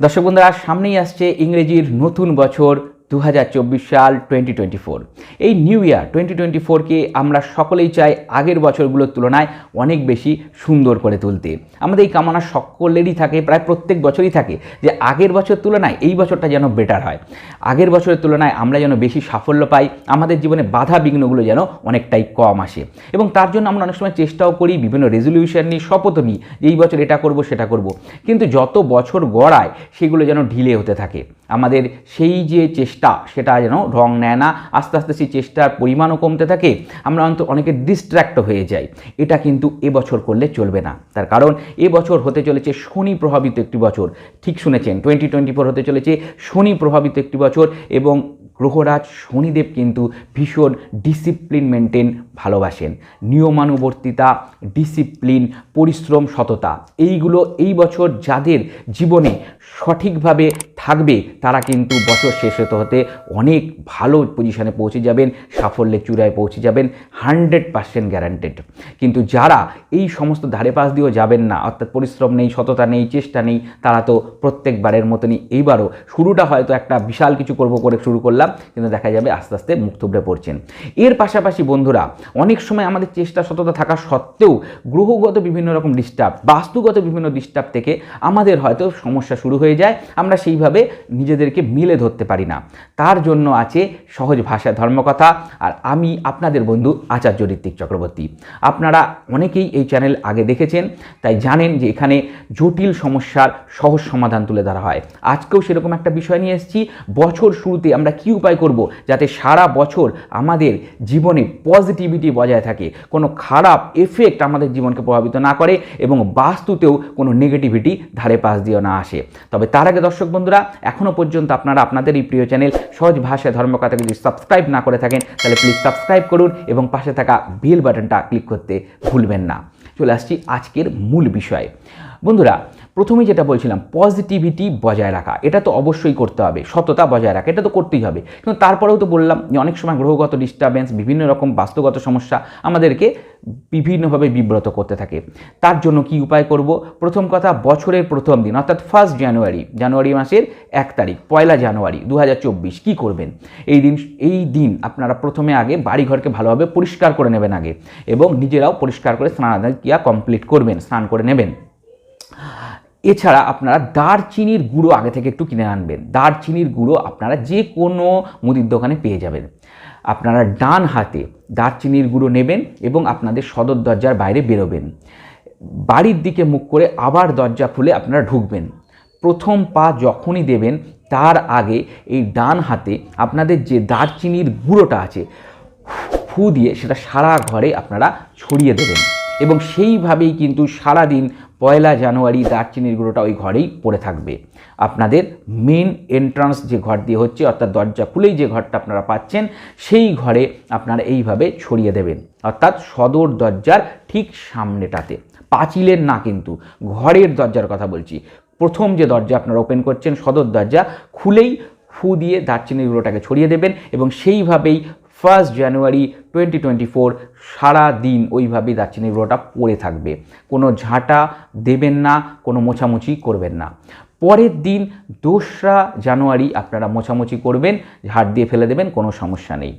দর্শক বন্ধুরা সামনেই আসছে ইংরেজির নতুন বছর দু হাজার চব্বিশ সাল টোয়েন্টি টোয়েন্টি ফোর এই নিউ ইয়ার টোয়েন্টি টোয়েন্টি ফোরকে আমরা সকলেই চাই আগের বছরগুলোর তুলনায় অনেক বেশি সুন্দর করে তুলতে। আমাদের এই কামনা সকলেরই থাকে, প্রায় প্রত্যেক বছরই থাকে যে আগের বছর তুলনায় এই বছরটা যেন বেটার হয়। আগের বছরের তুলনায় আমরা যেন বেশি সাফল্য পাই, আমাদের জীবনে বাধা বিঘ্নগুলো যেন অনেকটাই কম আসে। এবং তার জন্য আমরা অনেক সময় চেষ্টাও করি বিভিন্ন রেজলিউশন নিই শপথও নিই যে এই বছর এটা করব, সেটা করব। কিন্তু যত বছর গড়ায়, সেগুলো যেন ঢিলে হতে থাকে। আমাদের সেই যে চেষ্টা, সেটা যেন রং নেয় না, আস্তে আস্তে সেই চেষ্টার পরিমাণও কমতে থাকে, আমরা অন্তত অনেকে ডিস্ট্র্যাক্ট হয়ে যাই। এটা কিন্তু এবছর করলে চলবে না। তার কারণ এবছর হতে চলেছে শনি প্রভাবিত একটি বছর। ঠিক শুনেছেন টোয়েন্টি টোয়েন্টি ফোর হতে চলেছে শনি প্রভাবিত একটি বছর এবং গ্রহরাজ শনিদেব কিন্তু ভীষণ ডিসিপ্লিন মেনটেন ভালোবাসেন। নিয়মানুবর্তিতা ডিসিপ্লিন পরিশ্রম, সততা, এইগুলো এই বছর যাদের জীবনে সঠিকভাবে থাকবে, তারা কিন্তু বছর শেষ হতে হতে অনেক ভালো পজিশনে পৌঁছে যাবেন, সাফল্যের চূড়ায় পৌঁছে যাবেন হান্ড্রেড পার্সেন্ট গ্যারান্টেড কিন্তু যারা এই সমস্ত ধারে পাশ দিয়েও যাবেন না, অর্থাৎ পরিশ্রম নেই, সততা নেই, চেষ্টা নেই, তারা তো প্রত্যেকবারের মতনই এইবারও শুরুটা হয়তো একটা বিশাল কিছু করব করে শুরু করলাম, কিন্তু দেখা যাবে আস্তে আস্তে মুখ থুবড়ে পড়ছেন। এর পাশাপাশি বন্ধুরা, অনেক সময় আমাদের চেষ্টা সততা থাকা সত্ত্বেও গ্রহগত বিভিন্ন রকম ডিস্টার্ব বাস্তুগত বিভিন্ন ডিস্টার্ব থেকে আমাদের হয়তো সমস্যা শুরু হয়ে যায়, আমরা সেইভাবে নিজেদেরকে মিলে ধরতে পারি না। তার জন্য আছে সহজ ভাষা ধর্মকথা। আর আমি আপনাদের বন্ধু আচার্য ঋত্বিক চক্রবর্তী। আপনারা অনেকেই এই চ্যানেল আগে দেখেছেন, তাই জানেন যে এখানে জটিল সমস্যার সহজ সমাধান তুলে ধরা হয়। আজকেও সেরকম একটা বিষয় নিয়ে এসেছি। বছর শুরুতে আমরা কী উপায় করব যাতে সারা বছর আমাদের জীবনে পজিটিভিটি বজায় থাকে, কোনো খারাপ এফেক্ট আমাদের জীবনকে প্রভাবিত না করে এবং বাস্তুতেও কোনো নেগেটিভিটি ধারে পাশ দিয়েও না আসে। তবে তার আগে দর্শক বন্ধুরা এখনও পর্যন্ত আপনারা আপনাদের এই প্রিয় চ্যানেল সহজ ভাষায় ধর্মকথা যদি সাবস্ক্রাইব না করে থাকেন, তাহলে প্লিজ সাবস্ক্রাইব করুন এবং পাশে থাকা বেল বাটনটা ক্লিক করতে ভুলবেন না। চলে আসছি আজকের মূল বিষয়। বন্ধুরা, প্রথমেই যেটা বলছিলাম পজিটিভিটি বজায় রাখা। এটা তো অবশ্যই করতে হবে, সততা বজায় রাখা, এটা তো করতেই হবে। কিন্তু তারপরেও তো বললাম যে অনেক সময় গ্রহগত ডিস্টারবেন্স বিভিন্ন রকম বাস্তুগত সমস্যা আমাদেরকে বিভিন্নভাবে বিব্রত করতে থাকে। তার জন্য কি উপায় করব? প্রথম কথা, বছরের প্রথম দিন, অর্থাৎ ফার্স্ট জানুয়ারি জানুয়ারি মাসের এক তারিখ, পয়লা জানুয়ারি দু কী করবেন? এই দিন এই দিন আপনারা প্রথমে আগে বাড়িঘরকে ভালোভাবে পরিষ্কার করে নেবেন আগে, এবং নিজেরাও পরিষ্কার করে স্নান ক্রিয়া কমপ্লিট করবেন, স্নান করে নেবেন। এছাড়া আপনারা দারচিনির গুঁড়ো আগে থেকে একটু কিনে আনবেন। দারচিনির গুঁড়ো আপনারা যে কোনো মুদির দোকানে পেয়ে যাবেন। আপনারা ডান হাতে দারচিনির গুঁড়ো নেবেন এবং আপনাদের সদর দরজার বাইরে বেরোবেন। বাড়ির দিকে মুখ করে আবার দরজা খুলে আপনারা ঢুকবেন। প্রথম পা যখনই দেবেন, তার আগে এই ডান হাতে আপনাদের যে দারচিনির গুঁড়োটা আছে ফু দিয়ে সেটা সারা ঘরে আপনারা ছড়িয়ে দেবেন। এবং সেইভাবেই কিন্তু সারা দিন পয়লা জানুয়ারি দারচিনির গুঁড়োটা ওই ঘরেই পড়ে থাকবে। আপনাদের মেন এন্ট্রান্স যে ঘর দিয়ে হচ্ছে, অর্থাৎ দরজা খুলেই যে ঘরটা আপনারা পাচ্ছেন, সেই ঘরে আপনারা এইভাবে ছড়িয়ে দেবেন। অর্থাৎ সদর দরজার ঠিক সামনেটাতে, পাঁচিলের না কিন্তু, ঘরের দরজার কথা বলছি। প্রথম যে দরজা আপনারা ওপেন করছেন, সদর দরজা খুলেই ফু দিয়ে দারচিনির গুঁড়োটাকে ছড়িয়ে দেবেন এবং সেইভাবেই first January twenty twenty four সারা দিন ওইভাবেই দারচিনির গুঁড়োটা পড়ে থাকবে। কোনো ঝাঁটা দেবেন না, কোনো মোছামুছি করবেন না। পরের দিন দোসরা জানুয়ারি আপনারা মোছামুছি করবেন, ঝাড় দিয়ে ফেলে দেবেন, কোনো সমস্যা নেই।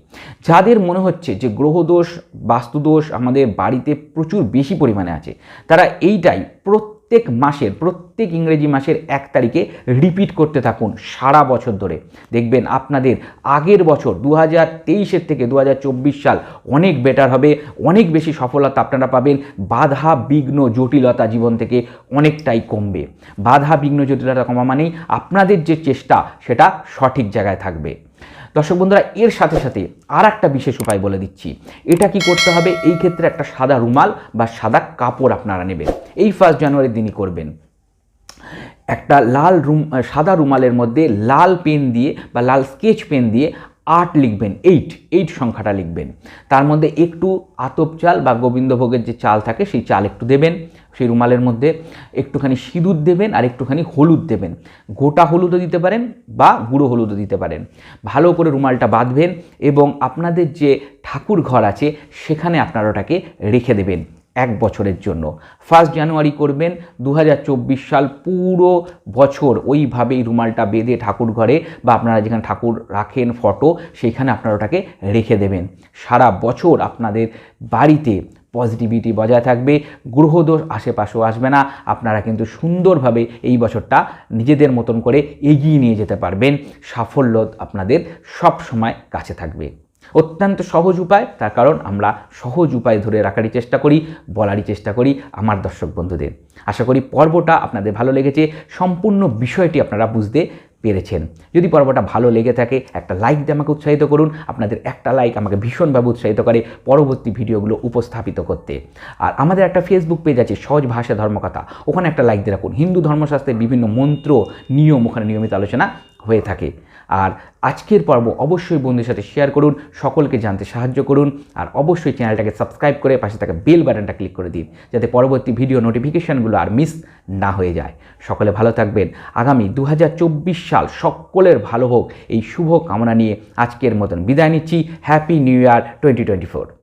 যাদের মনে হচ্ছে যে গ্রহদোষ, বাস্তুদোষ আমাদের বাড়িতে প্রচুর বেশি পরিমাণে আছে, তারা এইটাই প্রত্যেক মাসের, প্রত্যেক ইংরেজি মাসের এক তারিখে রিপিট করতে থাকুন সারা বছর ধরে। দেখবেন আপনাদের আগের বছর দু হাজার তেইশের থেকে দু হাজার চব্বিশ সাল অনেক বেটার হবে, অনেক বেশি সফলতা আপনারা পাবেন। বাধা, বিঘ্ন, জটিলতা জীবন থেকে অনেকটাই কমবে। বাধা, বিঘ্ন, জটিলতা কমা মানেই আপনাদের যে চেষ্টা, সেটা সঠিক জায়গায় থাকবে। দর্শক বন্ধুরা, এর সাথে সাথে আর একটা বিশেষ উপায় বলে দিচ্ছি। এটা কি করতে হবে? এই ক্ষেত্রে একটা সাদা রুমাল বা সাদা কাপড় আপনারা নেবেন। এই ফার্স্ট জানুয়ারির দিনই করবেন। একটা লাল রুম, সাদা রুমালের মধ্যে লাল পেন দিয়ে বা লাল স্কেচ পেন দিয়ে আট লিখবেন এইট এইট সংখ্যাটা লিখবেন। তার মধ্যে একটু আতপ চাল বা গোবিন্দভোগের যে চাল থাকে সেই চাল একটু দেবেন, সেই রুমালের মধ্যে একটুখানি সিঁদুর দেবেন আর একটুখানি হলুদ দেবেন। গোটা হলুদও দিতে পারেন বা গুঁড়ো হলুদও দিতে পারেন। ভালো করে রুমালটা বাঁধবেন এবং আপনাদের যে ঠাকুর ঘর আছে সেখানে আপনারা ওটাকে রেখে দেবেন। এক বছরের জন্য। ফার্স্ট জানুয়ারি করবেন দু হাজার চব্বিশ সাল পুরো বছর ওইভাবেই রুমালটা বেঁধে ঠাকুর ঘরে বা আপনারা যেখানে ঠাকুর রাখেন ফটো সেইখানে আপনারা ওটাকে রেখে দেবেন। সারা বছর আপনাদের বাড়িতে পজিটিভিটি বজায় থাকবে, গ্রহদোষ আশেপাশেও আসবে না, আপনারা কিন্তু সুন্দরভাবে এই বছরটা নিজেদের মতন করে এগিয়ে নিয়ে যেতে পারবেন। সাফল্য আপনাদের সব সময় কাছে থাকবে। অত্যন্ত সহজ উপায়, তার কারণ আমরা সহজ উপায় ধরে রাখারই চেষ্টা করি, বলারই চেষ্টা করি আমার দর্শক বন্ধুদের। আশা করি পর্বটা আপনাদের ভালো লেগেছে, সম্পূর্ণ বিষয়টি আপনারা বুঝতে পেরেছেন। যদি পর্বটা ভালো লেগে থাকে, একটা লাইক দিয়ে আমাকে উৎসাহিত করুন, আপনাদের একটা লাইক আমাকে ভীষণভাবে উৎসাহিত করে পরবর্তী ভিডিওগুলো উপস্থাপিত করতে। আর আমাদের একটা ফেসবুক পেজ আছে, সহজ ভাষা ধর্মকথা, ওখানে একটা লাইক দিয়ে রাখুন। হিন্দু ধর্মশাস্ত্রের বিভিন্ন মন্ত্র, নিয়ম ওখানে নিয়মিত আলোচনা হয়ে থাকে। আর আজকের পর্ব অবশ্যই বন্ধুদের সাথে শেয়ার করুন, সকলকে জানতে সাহায্য করুন, আর অবশ্যই চ্যানেলটাকে সাবস্ক্রাইব করে পাশে থাকা বেল বাটনটা ক্লিক করে দিন, যাতে পরবর্তী ভিডিও নোটিফিকেশানগুলো আর মিস না হয়ে যায়। সকলে ভালো থাকবেন। আগামী দু হাজার চব্বিশ সাল সকলের ভালো হোক, এই শুভ কামনা নিয়ে আজকের মতন বিদায় নিচ্ছি। Happy new year twenty twenty four